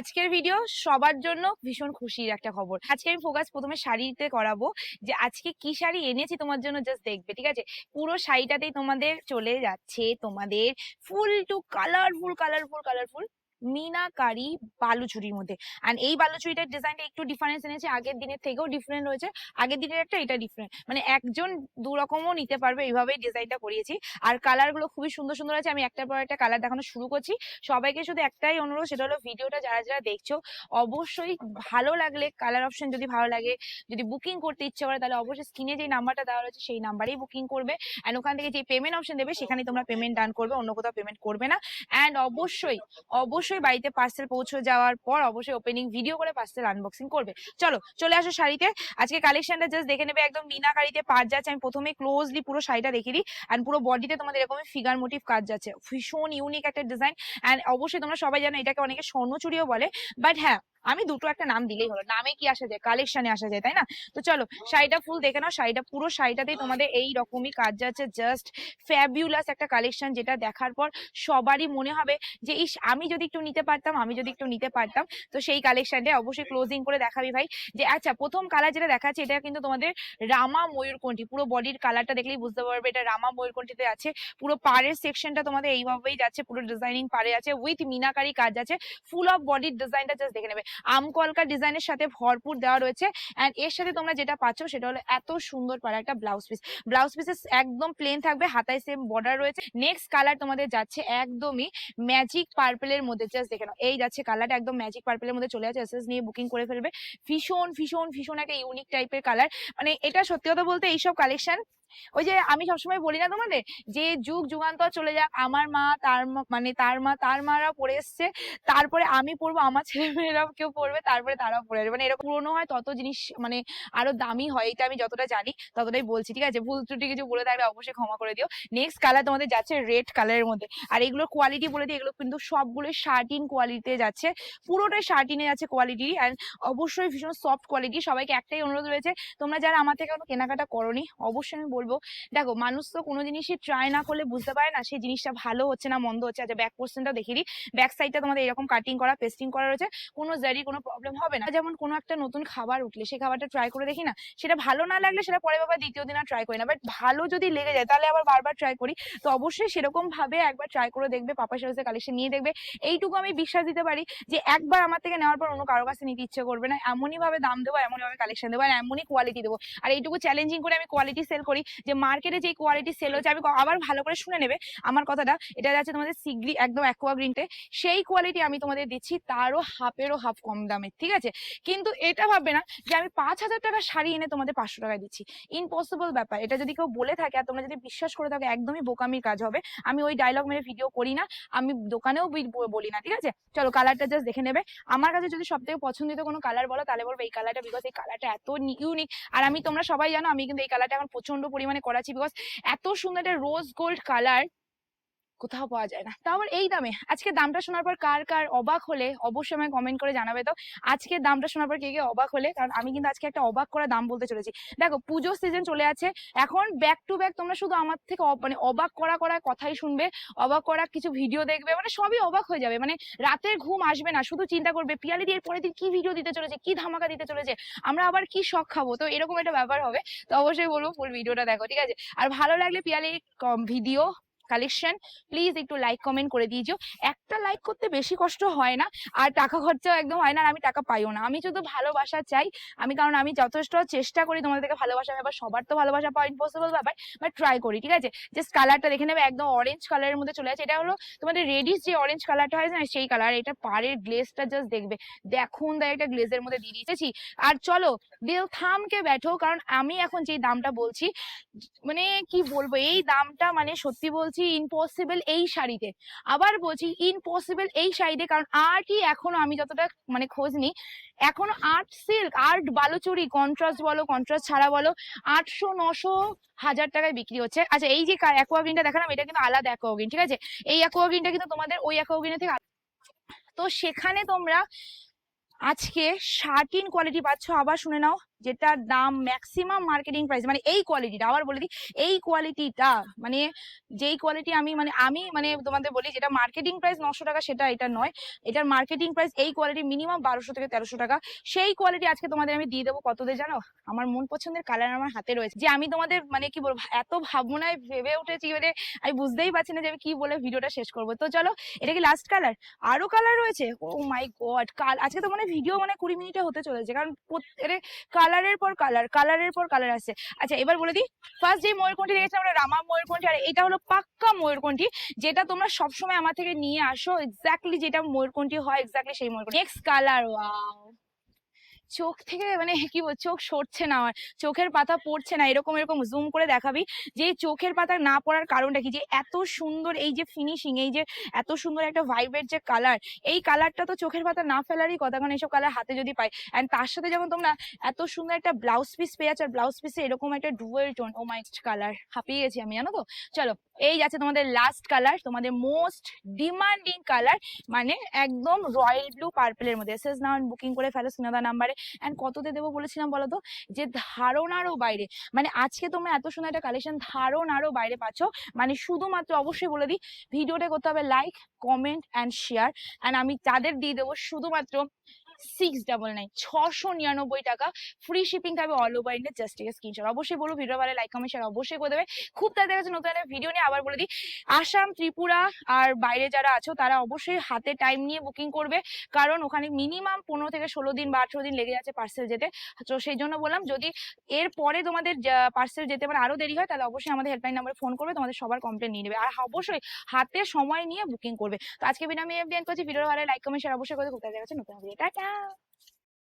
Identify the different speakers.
Speaker 1: আজকের ভিডিও সবার জন্য ভীষণ খুশির একটা খবর। আজকে আমি ফোকাস প্রথমে শাড়িতে করাবো যে আজকে কি শাড়ি এনেছি তোমার জন্য জাস্ট দেখবে, ঠিক আছে? পুরো শাড়িটাতেই তোমাদের চলে যাচ্ছে তোমাদের full to colourful colourful colourful meenakari বালুচুরির মধ্যে। আর এই বালুচুরিটার ডিজাইনটা একটু ডিফারেন্স এনেছে। আগের দিনের থেকেও ডিফারেন্ট রয়েছে। আগের দিনের একটা এটা ডিফারেন্ট মানে একজন দু রকমও নিতে পারবে। এইভাবেই ডিজাইনটা করিয়েছি। আর কালারগুলো খুবই সুন্দর সুন্দর আছে। আমি একটার পর একটা কালার দেখানো শুরু করছি। সবাইকে শুধু একটাই অনুরোধ, সেটা হলো ভিডিওটা যারা যারা দেখছ, অবশ্যই ভালো লাগলে কালার অপশন যদি ভালো লাগে, যদি বুকিং করতে ইচ্ছে করে, তাহলে অবশ্যই স্ক্রিনে যে নাম্বারটা দেওয়া রয়েছে, সেই নাম্বারেই বুকিং করবে। অ্যান্ড ওখান থেকে যে পেমেন্ট অপশন দেবে সেখানে তোমরা পেমেন্ট ডান করবে। অন্য কোথাও পেমেন্ট করবে না। অ্যান্ড অবশ্যই অবশ্যই বাড়িতে পার্সেল পৌঁছে যাওয়ার পর অবশ্যই ওপেনিং ভিডিও করে পার্সেল আনবক্সিং করবে। চলো, চলে আসো শাড়িতে। আজকে কালেকশনটা জাস্ট দেখে নেবে একদম মিনাকারিতে পাঁচ যাচ্ছে। আমি প্রথমে ক্লোজলি পুরো শাড়িটা দেখে দিই। অ্যান্ড পুরো বডিতে তোমাদের এরকমই ফিগার মোটিভ কাজ যাচ্ছে। ভীষণ ইউনিক একটা ডিজাইন অ্যান্ড অবশ্যই তোমরা সবাই জানো এটাকে অনেকে স্বর্ণচুরিও বলে। বাট হ্যাঁ আমি দুটো একটা নাম দিলেই হলো। নামে কি আসা যায়? কালেকশনে আসা যায়, তাই না? তো চলো, শাড়িটা ফুল দেখে নাও। শাড়িটা, পুরো শাড়িটাতেই তোমাদের এই রকমই কাজ যাচ্ছে। জাস্ট ফ্যাবিউলাস একটা কালেকশন যেটা দেখার পর সবারই মনে হবে যে, ইস, আমি যদি একটু নিতে পারতাম, আমি যদি একটু নিতে পারতাম। তো সেই কালেকশনটা অবশ্যই ক্লোজিং করে দেখাবি ভাই। যে আচ্ছা প্রথম কালার যেটা দেখাচ্ছে, এটা কিন্তু তোমাদের রামা ময়ূরকণ্ঠী পুরো বডির কালারটা দেখলেই বুঝতে পারবে এটা রামা ময়ূরকণ্ঠীতে আছে। পুরো পাড়ের সেকশনটা তোমাদের এইভাবেই যাচ্ছে, পুরো ডিজাইনিং পাড়ে আছে। উইথ মিনাকারি কাজ আছে। ফুল অফ বডির ডিজাইনটা জাস্ট দেখে নেবে। আমকলকা ডিজাইনের সাথে ভরপুর দেওয়া রয়েছে অ্যান্ড এর সাথে তোমরা যেটা পাচ্ছ সেটা হলো এত সুন্দর পাড়া একটা ব্লাউজ পিস ব্লাউজ পিসেস একদম প্লেন থাকবে, হাতায় সেম বর্ডার রয়েছে। নেক্সট কালার তোমাদের যাচ্ছে একদমই ম্যাজিক পার্পেলের মধ্যে। জাস্ট দেখে নাও, এই যাচ্ছে কালারটা একদম ম্যাজিক পার্পেলের মধ্যে চলে যাচ্ছে। এসএস নিয়ে বুকিং করে ফেলবে। ভীষণ ভীষণ ভীষণ একটা ইউনিক টাইপের কালার মানে এটা সত্যি কথা বলতে এইসব কালেকশন ওই যে আমি সবসময় বলি না তোমাদের? যে যুগ যুগান্তর চলে যাক, আমার মা, তার মানে তার মা, তার মারা পড়ে এসছে, তারপরে আমি পড়ব, আমার ছেলে মেয়েরাও কেউ পড়বে, তারপরে তারাও পড়ে মানে এরকম পুরোনো হয়, তত জিনিস মানে আরও দামি হয়, এটা আমি যতটা জানি, ততটাই বলছি, ঠিক আছে? ভুল ত্রুটি কিছু বলে থাকলে অবশ্যই ক্ষমা করে দিও। নেক্সট কালার তোমাদের যাচ্ছে রেড কালারের মধ্যে। আর এগুলোর কোয়ালিটি বলে দিই, এগুলো কিন্তু সবগুলো শার্টিন কোয়ালিটিতে যাচ্ছে। পুরোটাই শার্টিনে যাচ্ছে কোয়ালিটি অ্যান্ড অবশ্যই ভীষণ সফট কোয়ালিটি সবাইকে একটাই অনুরোধ রয়েছে, তোমরা যারা আমার থেকে এখনও কেনাকাটা করনি, অবশ্যই আমি বলব। দেখো, মানুষ তো কোনো জিনিসই ট্রাই না করলে বুঝতে পারে না সেই জিনিসটা ভালো হচ্ছে না, মন্দ হচ্ছে। আচ্ছা ব্যাক পোর্শনটা দেখিয়ে দিই। ব্যাক সাইডটা তোমাদের এরকম কাটিং করা পেস্টিং করা রয়েছে। কোনো জারি কোনো প্রবলেম হবে না। যেমন কোনো একটা নতুন খাবার উঠলে, সেই খাবারটা ট্রাই করে দেখি না, সেটা ভালো না লাগলে সেটা পরে বাবা দ্বিতীয় দিন আর ট্রাই করি না। বাট ভালো যদি লেগে যায়, তাহলে আবার বারবার ট্রাই করি। তো অবশ্যই সেরকম ভাবে একবার ট্রাই করে দেখবে পাপা সার্ভিসের কালেকশন নিয়ে দেখবে। এইটুকু আমি বিশ্বাস দিতে পারি যে একবার আমার থেকে নেওয়ার পর অন্য কারও কাছে নিতে ইচ্ছে করবে না। এমনই ভাবে দাম দেবো, এমনই ভাবে কালেকশন দেবো, আর এমনই কোয়ালিটি দেবো। আর এইটুকু চ্যালেঞ্জিং করে আমি কোয়ালিটি সেল করি। যে মার্কেটে যে কোয়ালিটি সেল হচ্ছে, আমি আবার ভালো করে শুনে নেবে। আমার কথাটা, এটা যাচ্ছে তোমাদের সিগ্রি একদম অ্যাকোয়া গ্রিনটে সেই কোয়ালিটি আমি তোমাদের দিচ্ছি, তারও হাফেরও হাফ কম দামে, ঠিক আছে? কিন্তু এটা ভাববে না যে আমি পাঁচ হাজার টাকা শাড়ি এনে তোমাদের পাঁচশো টাকায় দিচ্ছি। ইম্পসিবল ব্যাপার। এটা যদি কেউ বলে থাকে আর তোমরা যদি বিশ্বাস করে থাকো, একদমই বোকামির কাজ হবে। আমি ওই ডায়লগ মেরে ভিডিও করি না, আমি দোকানেও বলি না, ঠিক আছে? চলো কালারটা জাস্ট দেখে নেবে। আমার কাছে যদি সব থেকে পছন্দিত কোনো কালার বলো, তাহলে বলব এই কালারটা বিকজ এই কালারটা এত ইউনিক আর আমি তোমরা সবাই জানো, আমি কিন্তু এই কালারটা এখন প্রচণ্ড পরিমাণে করাচ্ছি বিকজ এত সুন্দর একটা রোজ গোল্ড কালার কোথাও পাওয়া যায় না। তাও আবার এই দামে। আজকে দামটা শোনার পর কার কার অবাক হলে অবশ্যই আমায় কমেন্ট করে জানাবে তো। আজকে দামটা শোনার পর কে কে অবাক হলে, কারণ আমি কিন্তু আজকে একটা অবাক করা দাম বলতে চলেছি। দেখো, পুজোর সিজন চলে আছে। এখন ব্যাক টু ব্যাক তোমরা শুধু আমার থেকে মানে অবাক করা করা কথাই শুনবে, অবাক করা কিছু ভিডিও দেখবে মানে সবই অবাক হয়ে যাবে। মানে রাতের ঘুম আসবে না, শুধু চিন্তা করবে, পিয়ালি দিয়ে পরের দিন কি ভিডিও দিতে চলেছে, কি ধামাকা দিতে চলেছে, আমরা আবার কি শখ খাব? তো এরকম একটা ব্যাপার হবে। তো অবশ্যই বলব ফুল ভিডিওটা দেখো, ঠিক আছে? আর ভালো লাগলে পিয়ালির ভিডিও কালেকশন প্লিজ একটু লাইক কমেন্ট করে দিয়েছ একটা লাইক করতে বেশি কষ্ট হয় না, আর টাকা খরচাও একদম হয় না, আর আমি টাকা পাইও না। আমি শুধু ভালোবাসা চাই। আমি কারণ আমি যথেষ্ট চেষ্টা করি তোমাদের থেকে ভালোবাসা ব্যাপার সবার তো ভালোবাসা পাওয়া ইম্পসিবল ব্যাপার বাট ট্রাই করি, ঠিক আছে? জাস্ট কালারটা দেখে নেবে, একদম অরেঞ্জ কালারের মধ্যে চলে আছে এটা হলো তোমাদের রেডিস যে অরেঞ্জ কালারটা হয় না, সেই কালার এটা পাড়ের গ্লেজটা জাস্ট দেখবে। দেখুন দা একটা গ্লেজের মধ্যে দিয়ে দিয়েছি। আর চলো দিল থামকে ব্যাঠো, কারণ আমি এখন যে দামটা বলছি মানে কি বলব, এই দামটা মানে সত্যি বলছি ইম্পসিবল এই শাড়িতে। আবার বলছি ইম্পসিবল এই শাড়িতে, কারণ আর্টই এখনও আমি যতটা মানে খোঁজ নিই, এখনও art silk art Baluchari contrast বলো কন্ট্রাস্ট ছাড়া বলো, আটশো নশো হাজার টাকায় বিক্রি হচ্ছে। আচ্ছা এই যে অ্যাকোয়াগ্রিনটা দেখালাম, এটা কিন্তু আলাদা অ্যাকোয়াগ্রিন ঠিক আছে? এই অ্যাকোয়াগ্রিনটা কিন্তু তোমাদের ওই অ্যাকোয়াগ্রিনের থেকে। তো সেখানে তোমরা আজকে শার্টিন কোয়ালিটি পাচ্ছ, আবার শুনে নাও। যেটার দাম ম্যাক্সিমাম মার্কেটিং প্রাইস মানে এই কোয়ালিটিটা আবার বলে দিই, এই কোয়ালিটিটা মানে যেই কোয়ালিটি আমি মানে আমি মানে তোমাদের বলি যেটা মার্কেটিং প্রাইস নশো টাকা, সেটা এটা নয়। এটার মার্কেটিং প্রাইস এই কোয়ালিটি মিনিমাম বারোশো থেকে তেরোশো টাকা। সেই কোয়ালিটি আজকে তোমাদের আমি দিয়ে দেবো কতদের জানো? আমার মন পছন্দের কালার আমার হাতে রয়েছে। যে আমি তোমাদের মানে কি বলব, এত ভাবনায় ভেবে উঠেছি মানে আমি বুঝতেই পারছি না যে আমি কি বলে ভিডিওটা শেষ করব। তো চলো, এটা কি লাস্ট কালার আরও কালার রয়েছে? ও মাই গড কাল, আজকে তো মানে ভিডিও মানে কুড়ি মিনিটে হতে চলেছে। কারণ কালারের পর কালার কালারের পর কালার আছে আচ্ছা এবার বলে দিই ফার্স্ট যে ময়ূরকণ্ঠী দেখেছি আমরা রামা ময়ূরকণ্ঠী, আর এটা হলো পাক্কা ময়ূরকণ্ঠী, যেটা তোমরা সবসময় আমার থেকে নিয়ে আসো এক্স্যাক্টলি যেটা ময়ূরকণ্ঠী হয় এক্স্যাক্টলি সেই ময়ূরকণ্ঠী। নেক্সট কালার ওয়াও চোখ থেকে মানে কি বল, চোখ সরছে না আমার, চোখের পাতা পড়ছে না, এরকম এরকম জুম করে দেখাবি যে চোখের পাতা না পড়ার কারণটা কি? যে এত সুন্দর এই যে ফিনিশিং এই যে এত সুন্দর একটা ভাইবের যে কালার এই কালারটা তো চোখের পাতা না ফেলারই কথা কারণ এইসব কালার হাতে যদি পাই। অ্যান্ড তার সাথে যেমন তোমরা এত সুন্দর একটা ব্লাউজ পিস পেয়ে যাচ্ছে, আর ব্লাউজ পিসে এরকম একটা dual tone oh my colour হাঁপিয়ে গেছি আমি, জানো তো? চলো, এই যাচ্ছে তোমাদের লাস্ট কালার তোমাদের মোস্ট ডিমান্ডিং কালার মানে একদম রয়্যাল ব্লু পার্পেলের মধ্যে। এসএস নাও বুকিং করে ফেলো সিনাদা নাম্বারে অ্যান্ড কততে দেবো বলেছিলাম বলো তো যে ধারণারও বাইরে। মানে আজকে তোমরা এত সুন্দর একটা কালেকশন ধারণারও বাইরে পাচ্ছ। মানে শুধুমাত্র অবশ্যই বলে দিই, ভিডিওটা করতে হবে like comment and share and আমি তাদের দিয়ে দেবো শুধুমাত্র সিক্স ডাবল নাইন ছশো নিরানব্বই টাকা। ফ্রি শিপিং থাকবে অল ওভার ইন্ডিয়া জাস্ট টিকে স্ক্রিনশট অবশ্যই বলব ভিডিও ভালো লাইক কমেন্ট শেয়ার অবশ্যই করে দেবে। খুব তাদের কাছে নতুন একটা ভিডিও নিয়ে, আবার বলে দিই, আসাম, ত্রিপুরা আর বাইরে যারা আছো, তারা অবশ্যই হাতে টাইম নিয়ে বুকিং করবে। কারণ ওখানে মিনিমাম পনেরো থেকে ষোলো দিন বা আঠেরো দিন লেগে যাচ্ছে পার্সেল যেতে। তো সেই জন্য বললাম, যদি এর পরে তোমাদের পার্সেল যেতে মানে আরও দেরি হয়, তাহলে অবশ্যই আমাদের হেল্পলাইন নাম্বারে ফোন করবে, তোমাদের সবার কমপ্লেন নিয়ে নেবে। আর অবশ্যই হাতে সময় নিয়ে বুকিং করবে। তো আজকে ভিডিও আমি এফডিএন করছি ভিডিও ভালো লাইক কমেন্ট শেয়ার অবশ্যই করে তাদের কাছে নতুন ভিডিও টাটা! Tchau!